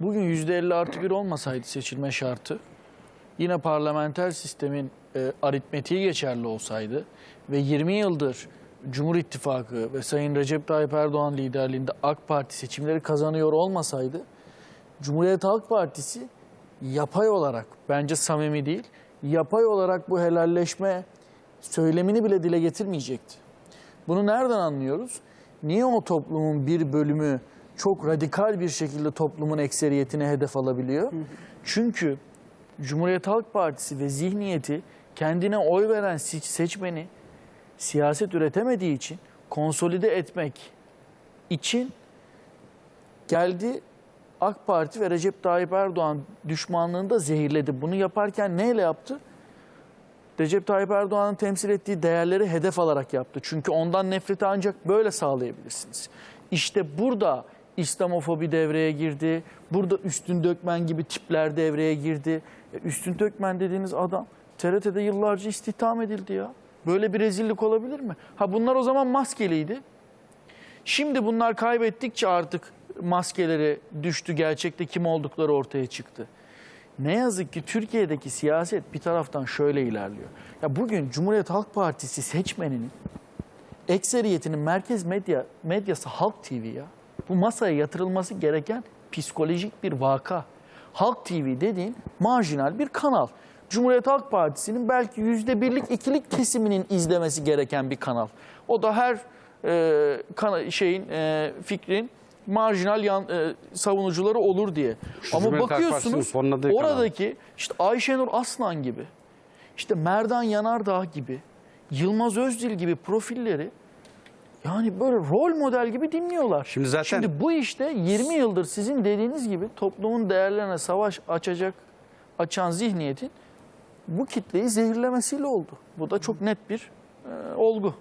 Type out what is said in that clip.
Bugün %50 artı bir olmasaydı seçilme şartı, yine parlamenter sistemin e, aritmetiği geçerli olsaydı ve 20 yıldır Cumhur İttifakı ve Sayın Recep Tayyip Erdoğan liderliğinde AK Parti seçimleri kazanıyor olmasaydı, Cumhuriyet Halk Partisi yapay olarak, bence samimi değil, yapay olarak bu helalleşme söylemini bile dile getirmeyecekti. Bunu nereden anlıyoruz? Niye o toplumun bir bölümü çok radikal bir şekilde toplumun ekseriyetine hedef alabiliyor? Çünkü Cumhuriyet Halk Partisi ve zihniyeti kendine oy veren seç- seçmeni siyaset üretemediği için konsolide etmek için geldi AK Parti ve Recep Tayyip Erdoğan düşmanlığını da zehirledi. Bunu yaparken neyle yaptı? Recep Tayyip Erdoğan'ın temsil ettiği değerleri hedef alarak yaptı. Çünkü ondan nefreti ancak böyle sağlayabilirsiniz. İşte burada İslamofobi devreye girdi. Burada Üstün Dökmen gibi tipler devreye girdi. E, Üstün Dökmen dediğiniz adam TRT'de yıllarca istihdam edildi ya. Böyle bir rezillik olabilir mi? Ha bunlar o zaman maskeliydi. Şimdi bunlar kaybettikçe artık maskeleri düştü, gerçekte kim oldukları ortaya çıktı. Ne yazık ki Türkiye'deki siyaset bir taraftan şöyle ilerliyor. Ya bugün Cumhuriyet Halk Partisi seçmeninin ekseriyetinin merkez medya medyası Halk TV ya. Bu masaya yatırılması gereken psikolojik bir vaka. Halk TV dediğin marjinal bir kanal. Cumhuriyet Halk Partisi'nin belki yüzde birlik ikilik kesiminin izlemesi gereken bir kanal. O da her e, kana- şeyin e, fikrin marjinal yan, e, savunucuları olur diye. Şu Ama bakıyorsunuz fonladığı kanal. oradaki işte Ayşenur Aslan gibi, işte Merdan Yanardağ gibi, Yılmaz Özdil gibi profilleri yani böyle rol model gibi dinliyorlar. Şimdi zaten- Şimdi bu işte 20 yıldır sizin dediğiniz gibi toplumun değerlerine savaş açacak açan zihniyetin bu kitleyi zehirlemesiyle oldu. Bu da çok net bir e, olgu.